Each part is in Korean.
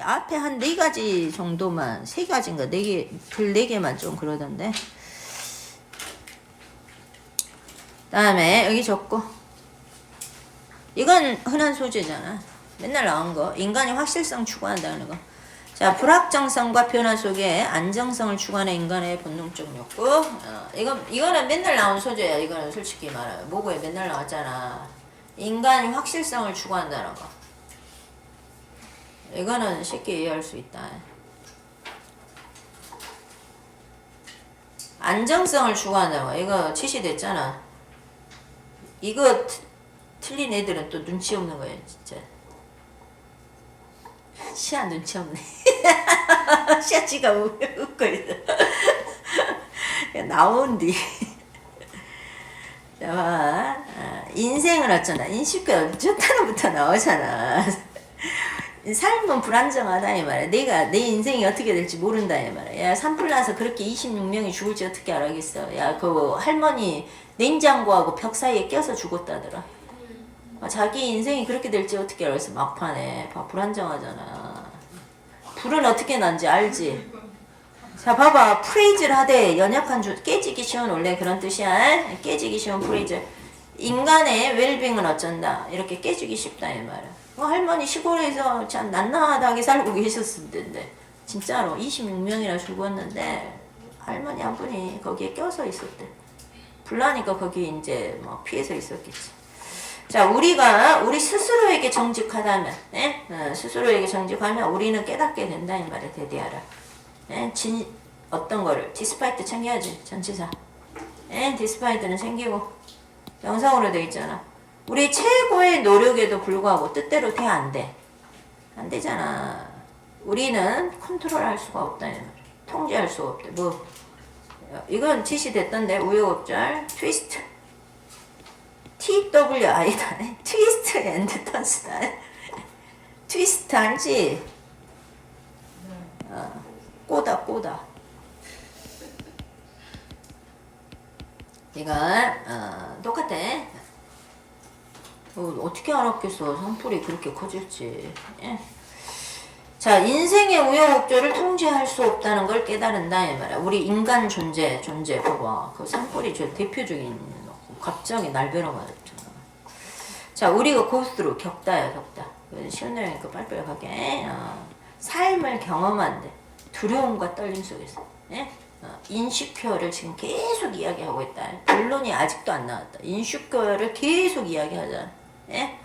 앞에 한 네 가지 정도만 세 가지인가 네 개, 둘네 개만 좀 그러던데. 다음에 여기 적고 이건 흔한 소재잖아. 맨날 나온 거. 인간이 확실성 추구한다는 거. 자, 불확정성과 변화 속에 안정성을 추구하는 인간의 본능적 욕구. 어, 이건 이거는 맨날 나온 소재야. 이거는 솔직히 말하면 모고에 맨날 나왔잖아. 인간이 확실성을 추구한다는 거. 이거는 쉽게 이해할 수 있다. 안정성을 추구한다고. 이거 지시됐잖아. 이거 트- 틀린 애들은 또 눈치 없는 거예요, 진짜. 시아 눈치 없네. 시아 지가 웃- 웃고 있어. 나온디. 자, 봐. 아, 인생은 어쩌나. 인식과 좋다는부터 나오잖아. 삶은 불안정하다 이 말이야. 내가 내 인생이 어떻게 될지 모른다 이 말이야. 야 산불 나서 그렇게 26명이 죽을지 어떻게 알아겠어. 야 그 할머니 냉장고하고 벽 사이에 껴서 죽었다더라. 아, 자기 인생이 그렇게 될지 어떻게 알겠어. 막판에 봐 불안정하잖아. 불은 어떻게 난지 알지. 자 봐봐 프레이즈를 하되 연약한 주 깨지기 쉬운 원래 그런 뜻이야. 깨지기 쉬운 프레이즈. 인간의 웰빙은 어쩐다. 이렇게 깨지기 쉽다 이 말이야. 어, 할머니 시골에서 참 낱낱하게 살고 계셨을 텐데 진짜로 26명이나 죽었는데 할머니 한 분이 거기에 껴서 있었대. 불나니까 거기 이제 뭐 피해서 있었겠지. 자, 우리가 우리 스스로에게 정직하다면, 예? 어, 스스로에게 정직하면 우리는 깨닫게 된다 이 말에 대대하라. 예? 진 어떤 거를 디스파이트 챙겨야지 전치사. 예? 디스파이트는 챙기고 영상으로 돼 있잖아. 우리 최고의 노력에도 불구하고 뜻대로 돼 안 돼. 안 되잖아. 우리는 컨트롤할 수가 없다 이 말. 통제할 수가 없대. 뭐 이건 지시됐던데 우여곡절 트위스트. TW 아니다. 트위스트 앤드 턴스다. 트위스트 알지? 어, 꼬다 꼬다. 이건 어, 똑같아. 어, 어떻게 알았겠어? 산불이 그렇게 커질지. 예. 자, 인생의 우여곡절을 통제할 수 없다는 걸 깨달은다 이 말이야. 우리 인간 존재, 존재 봐봐. 그 산불이 저 대표적인 갑자기 날벼락 맞았잖아. 자, 우리가 고스로 겪다야 겪다. 쉬운 내용이니까 빨리빨리 가게. 어. 삶을 경험한데 두려움과 떨림 속에서. 예? 어, 인슈큐어를 지금 계속 이야기하고 있다. 본론이 아직도 안 나왔다. 인슈큐어를 계속 이야기하잖아. 예?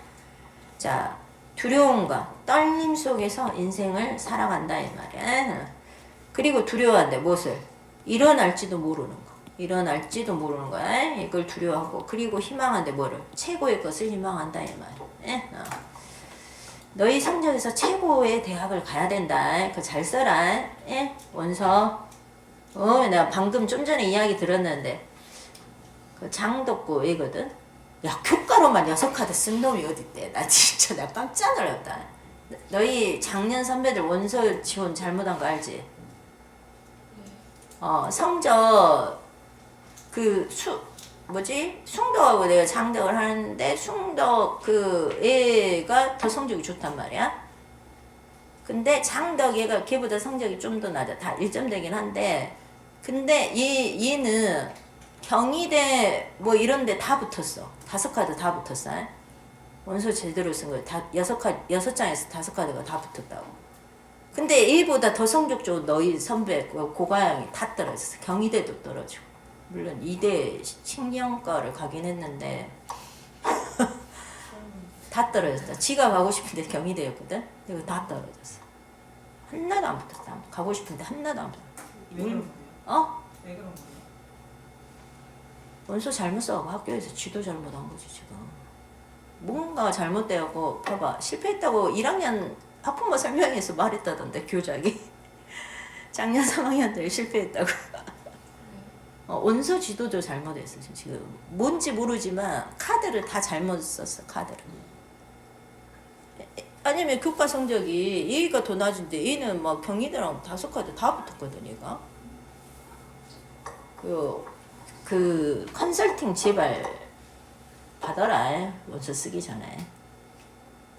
자, 두려움과 떨림 속에서 인생을 살아간다 이 말이야. 어. 그리고 두려워한대 무엇을? 일어날지도 모르는 거. 일어날지도 모르는 거야. 이걸 두려워하고 그리고 희망한대 뭐를? 최고의 것을 희망한다 이 말이야. 예? 어. 너희 성적에서 최고의 대학을 가야 된다. 그 잘 써라. 예? 원서. 어, 내가 방금 좀 전에 이야기 들었는데 그 장덕고 애거든. 야 교과로만 여섯 카드 쓴 놈이 어딨대. 나 진짜 나 깜짝 놀랐다. 너희 작년 선배들 원서 지원 잘못한 거 알지? 어 성적 그 수 뭐지 숭덕하고 내가 장덕을 하는데 숭덕 그 애가 더 성적이 좋단 말이야. 근데 장덕 얘가 걔보다 성적이 좀 더 낮아. 다 1점 되긴 한데 근데 얘 얘는 경희대 뭐 이런 데 다 붙었어. 다섯 카드 다 붙었어. 원서 제대로 쓴 거야. 다 여섯 카 여섯 장에서 다섯 카드가 다 붙었다고. 근데 얘보다 더 성적 좋은 너희 선배 그 고가양이 다 떨어졌어. 경희대도 떨어지고. 물론 이대 신경과를 가긴 했는데 다 떨어졌다. 지가 가고 싶은데 경희대였거든. 근데 다 떨어졌어. 하나도 안 붙었다. 가고 싶은데 하나도 안 붙었다. 왜 그런 거예요? 어? 왜 그런 거예요? 원서 잘못 써고 학교에서 지도 잘못한 거지 지금. 뭔가 잘못되었고 봐봐 실패했다고 1학년 학부모 설명회에서 말했다던데 교장이 작년 3학년 때 실패했다고. 어, 원서 지도도 잘못했어 지금 뭔지 모르지만 카드를 다 잘못 썼어 카드를. 에- 아니면 교과 성적이 얘가 더 낮은데 얘는 막 경희대랑 다섯 카드 다 붙었거든 얘가. 그, 그 컨설팅 제발 받아라 원서 쓰기 전에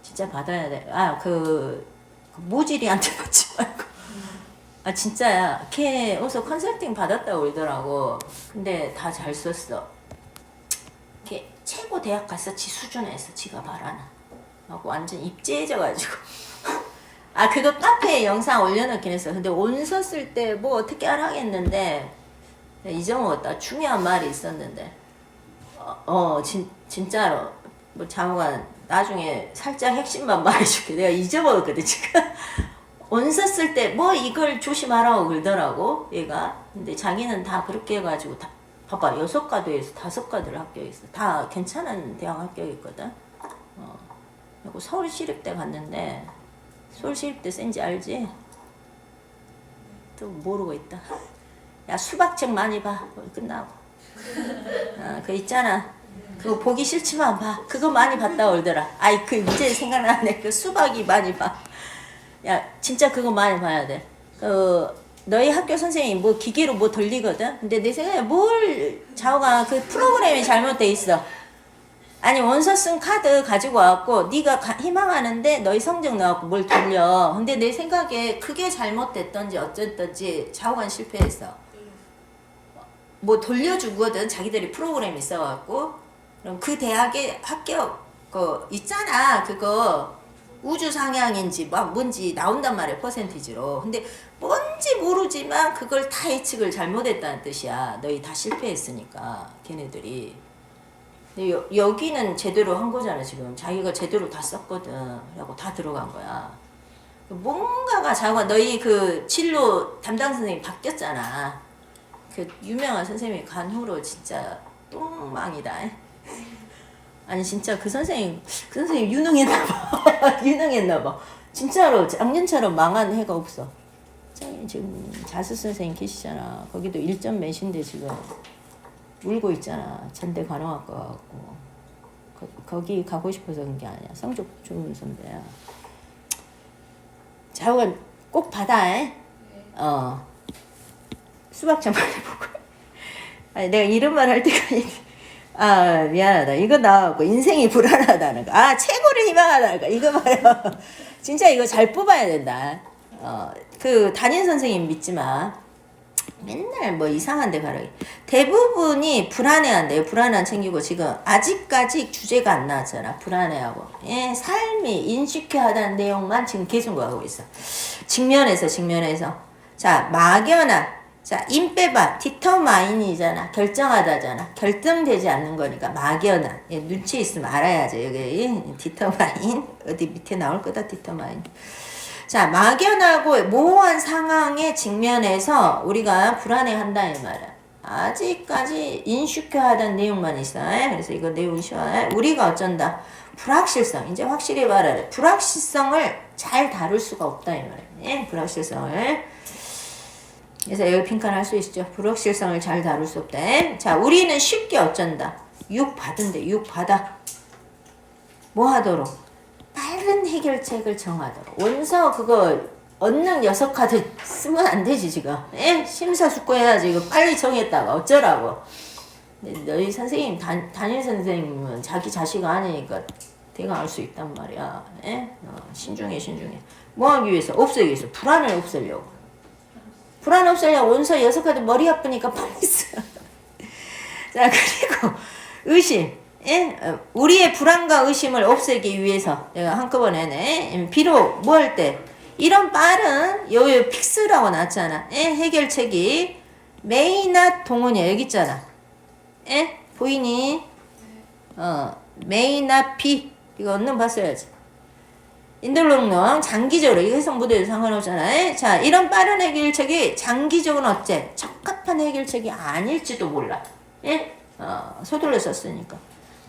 진짜 받아야 돼. 아그 그 모질이한테 받지 말고. 아 진짜야. 걔 어서 컨설팅 받았다고 그러더라고. 근데 다 잘 썼어. 걔 최고 대학 갔어. 지 수준에서 지가 말하나. 하고 완전 입재해져가지고. 아 그거 카페에 영상 올려놓긴 했어. 근데 온서 쓸 때 뭐 어떻게 하라겠는데 잊어먹었다. 중요한 말이 있었는데. 어, 어 진, 진짜로. 뭐 장호가 나중에 살짝 핵심만 말해줄게. 내가 잊어먹었거든 지금. 온서 쓸 때 뭐 이걸 조심하라고 그러더라고 얘가. 근데 자기는 다 그렇게 해가지고 다 봐봐 여섯 과도에서 다섯 과도를 합격했어. 다 괜찮은 대학 합격했거든. 어. 그리고 서울 시립대 갔는데 서울 시립대 센지 알지? 또 모르고 있다. 야 수박책 많이 봐. 끝나고. 아, 그 있잖아. 그거 보기 싫지만 봐. 그거 많이 봤다 올더라. 아이 그 이제 생각나네. 그 수박이 많이 봐. 야 진짜 그거 많이 봐야 돼. 그 너희 학교 선생님 뭐 기계로 뭐 돌리거든. 근데 내 생각에 뭘 자오가 그 프로그램이 잘못돼 있어. 아니 원서 쓴 카드 가지고 왔고 네가 가- 희망하는데 너희 성적 나왔고 뭘 돌려. 근데 내 생각에 그게 잘못됐던지 어쨌든지 자오가 실패했어. 뭐 돌려주거든. 자기들이 프로그램 있어갖고. 그럼 그 대학에 합격 그 있잖아. 그거 우주 상향인지 막 뭔지 나온단 말이야 퍼센티지로. 근데 뭔지 모르지만 그걸 다 예측을 잘못했다는 뜻이야. 너희 다 실패했으니까 걔네들이. 근데 여, 여기는 제대로 한 거잖아 지금. 자기가 제대로 다 썼거든. 그래갖고 다 들어간 거야. 뭔가가 자가 너희 그 진로 담당 선생님 바뀌었잖아 그 유명한 선생님이 간 후로 진짜 똥망이다. 아니 진짜 그 선생님 그 선생님 유능했나 봐. 유능했나 봐. 진짜로 작년처럼 망한 해가 없어. 지금 자수 선생님 계시잖아. 거기도 1점 몇인데 지금 울고 있잖아. 전대 간호학과 갖고 거, 거기 가고 싶어서 그런 게 아니야. 성적 좋은 선배야. 자우가 꼭 받아. 에? 어. 수박 좀 많이 보고. 아니, 내가 이런 말 할 때가, 이- 아, 미안하다. 이거 나하고 인생이 불안하다는 거. 아, 최고를 희망하다는 거. 이거 봐요. 진짜 이거 잘 뽑아야 된다. 어, 그 담임 선생님 믿지 마. 맨날 뭐 이상한 데 가라. 대부분이 불안해한대요. 불안 안 챙기고 지금 아직까지 주제가 안 나왔잖아. 불안해하고. 예, 삶이 인식해하다는 내용만 지금 계속 하고 있어. 직면에서 직면에서. 자, 막연한. 자, 인 빼봐. 디터마인이잖아. 결정하다잖아. 결정되지 않는 거니까 막연한. 예, 눈치 있으면 알아야죠. 여기 디터마인. 어디 밑에 나올 거다. 디터마인. 자, 막연하고 모호한 상황에 직면해서 우리가 불안해한다 이 말이야. 아직까지 인슈케하다는 내용만 있어. 그래서 이거 내용 쉬워. 우리가 어쩐다. 불확실성. 이제 확실히 말하래. 불확실성을 잘 다룰 수가 없다 이 말이야. 예, 불확실성을. 그래서 핑크는 할수 있죠. 불확실성을 잘 다룰 수 없다. 자, 우리는 쉽게 어쩐다. 육 받은데 육 받아. 뭐 하도록? 빠른 해결책을 정하도록. 원서 그거 얻는 여섯 카드 쓰면 안 되지 지금. 예? 심사숙고해야지 이거 빨리 정했다가 어쩌라고. 너희 선생님 단, 담임 선생님은 자기 자식 아니니까 대강 알수 있단 말이야. 예? 어, 신중해 신중해. 뭐 하기 위해서? 없애기 위해서. 불안을 없애려고. 불안 없애려고 원서 여섯 카드 머리 아프니까 빨리 써. 자 그리고 의심. 예? 어, 우리의 불안과 의심을 없애기 위해서 내가 한꺼번에 네. 비록 뭐 할 때 이런 빠른 여기 픽스라고 나왔잖아. 예? 해결책이 메이나 동원이야 여기 있잖아. 예? 보이니? 어 메이나 비 이거 얻는 봤어야지. 인들롱령 장기적으로 이 해석 무대도 상관없잖아. 예? 자 이런 빠른 해결책이 장기적으로 어째 적합한 해결책이 아닐지도 몰라. 예? 어, 서둘러 썼으니까.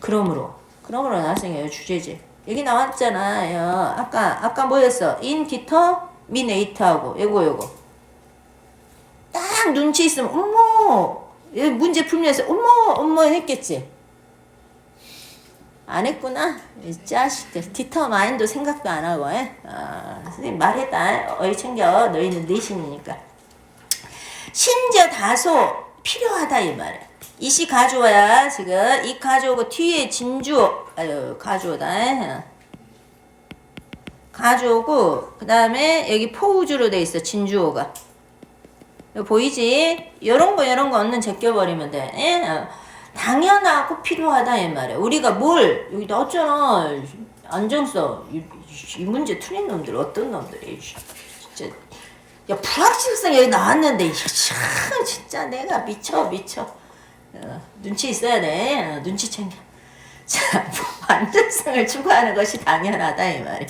그러므로 그러므로 나중에 주제지. 여기 나왔잖아요. 아까 아까 뭐였어? 인 디터 미네이트하고 요거 요거. 딱 눈치 있으면 어머 얘 문제 풀면서 어머 어머 했겠지. 안 했구나. 이 자식들 디터 마인도 생각도 안 하고 에? 아, 선생님 말했다. 어이 챙겨. 너희는 내신이니까. 심지어 다소 필요하다 이 말이야. 이시 가져와야 지금 이 가져오고 뒤에 진주 아유 가져오다. 에? 가져오고 그 다음에 여기 포우주로 돼 있어 진주호가 보이지? 요런 거 요런 거 얻는 제껴버리면 돼 예? 어. 당연하고 필요하다 이 말이야 우리가 뭘 여기 나왔잖아 안정성 이, 이 문제 틀린 놈들 어떤 놈들이 진짜 야 불확실성 여기 나왔는데 참 진짜 내가 미쳐 미쳐 어, 눈치 있어야 돼 어, 눈치 챙겨 자, 뭐 안정성을 추구하는 것이 당연하다 이 말이야.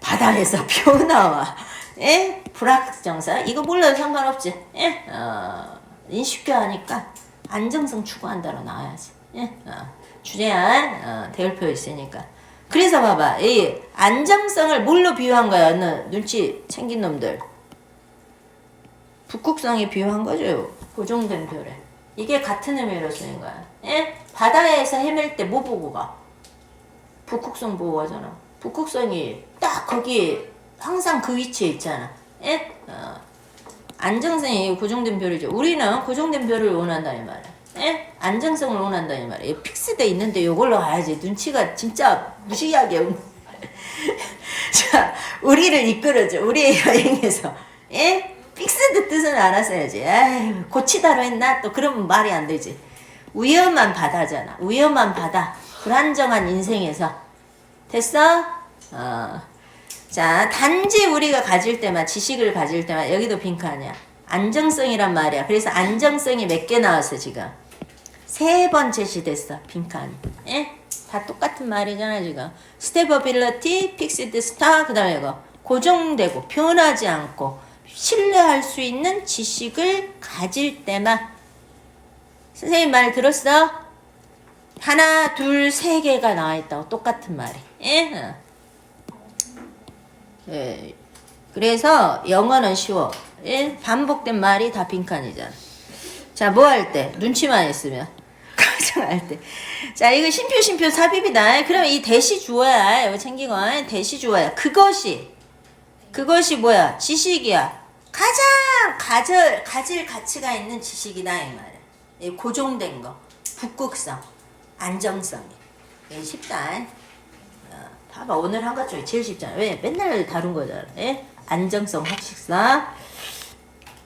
바닥에서 표 나와. 예? 불확정사 이거 몰라도 상관없지. 예? 어, 인식교하니까 안정성 추구한다로 나와야지. 예? 어, 주제안 어, 대열표 있으니까. 그래서 봐봐, 이 안정성을 뭘로 비유한 거야? 너 눈치 챙긴 놈들. 북극성에 비유한 거죠. 고정된 별에. 이게 같은 의미로 쓰는 거야. 예? 바다에서 헤맬 때 뭐 보고 가? 북극성 보고 가잖아. 북극성이 딱 거기 항상 그 위치에 있잖아. 예? 어. 안정성이 고정된 별이죠. 우리는 고정된 별을 원한다 이 말이야. 예? 안정성을 원한다 이 말이야. 픽스돼 있는데 이걸로 가야지. 눈치가 진짜 무시하게 자, 우리를 이끌어줘. 우리의 여행에서. 예? 픽스드 뜻은 알았어야지. 에이, 고치다로 했나? 또 그러면 말이 안 되지. 위험한 바다잖아. 위험한 바다. 불안정한 인생에서. 됐어? 어. 자, 단지 우리가 가질 때만, 지식을 가질 때만, 여기도 아니야. 안정성이란 말이야. 그래서 안정성이 몇 개 나왔어, 지금. 세번 제시됐어, 빈칸. 예? 다 똑같은 말이잖아, 지금. 스테버빌리티, 픽시드 스타, 그 다음에 이거. 고정되고, 변하지 않고, 신뢰할 수 있는 지식을 가질 때만. 선생님 말 들었어? 하나, 둘, 세 개가 나와 있다고. 똑같은 말이. 예? 어. 예. 그래서 영어는 쉬워. 예? 반복된 말이 다 빈칸이잖아. 자, 뭐 할 때? 눈치만 있으면. 가정할 때. 자, 이거 심표, 심표 삽입이다. 그러면 이 대시 주어야. 이거 챙기고. 대시 주어야. 그것이. 그것이 뭐야? 지식이야. 가장 가질, 가질 가치가 있는 지식이다. 이. 이 고정된 거. 북극성. 안정성이. 이게 쉽다. 어, 봐봐. 오늘 한 것 중에 제일 쉽잖아. 왜? 맨날 다룬 거잖아. 예? 안정성, 확실성.